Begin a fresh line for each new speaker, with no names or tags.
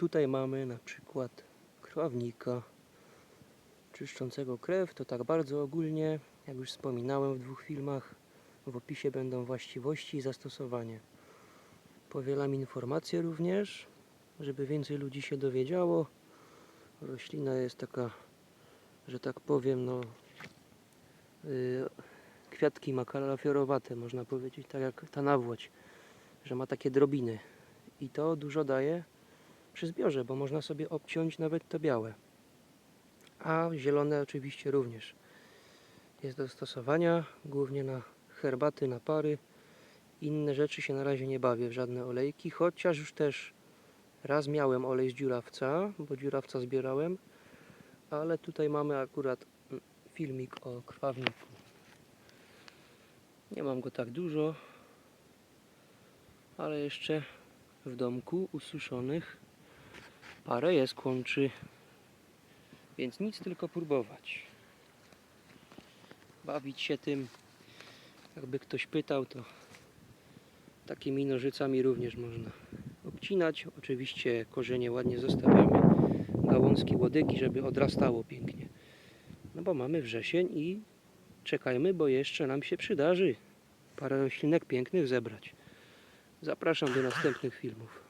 Tutaj mamy na przykład krwawnika czyszczącego krew. To tak bardzo ogólnie, jak już wspominałem w dwóch filmach, w opisie będą właściwości i zastosowanie. Powielam informacje również, żeby więcej ludzi się dowiedziało. Roślina jest taka, że tak powiem, no y, kwiatki ma kalafiorowate, można powiedzieć, tak jak ta nawłoć, że ma takie drobiny. I to dużo daje przy zbiorze, bo można sobie obciąć nawet to białe. A zielone oczywiście również. Jest do stosowania głównie na herbaty, napary. Inne rzeczy się na razie nie bawię w żadne olejki, chociaż już też raz miałem olej z dziurawca, bo dziurawca zbierałem, ale tutaj mamy akurat filmik o krwawniku. Nie mam go tak dużo, ale jeszcze w domku ususzonych parę jest kłączy, więc nic tylko próbować. Bawić się tym, jakby ktoś pytał, to takimi nożycami również można obcinać. Oczywiście korzenie ładnie zostawiamy, gałązki, łodygi, żeby odrastało pięknie. No bo mamy wrzesień i czekajmy, bo jeszcze nam się przydarzy parę roślinek pięknych zebrać. Zapraszam do następnych filmów.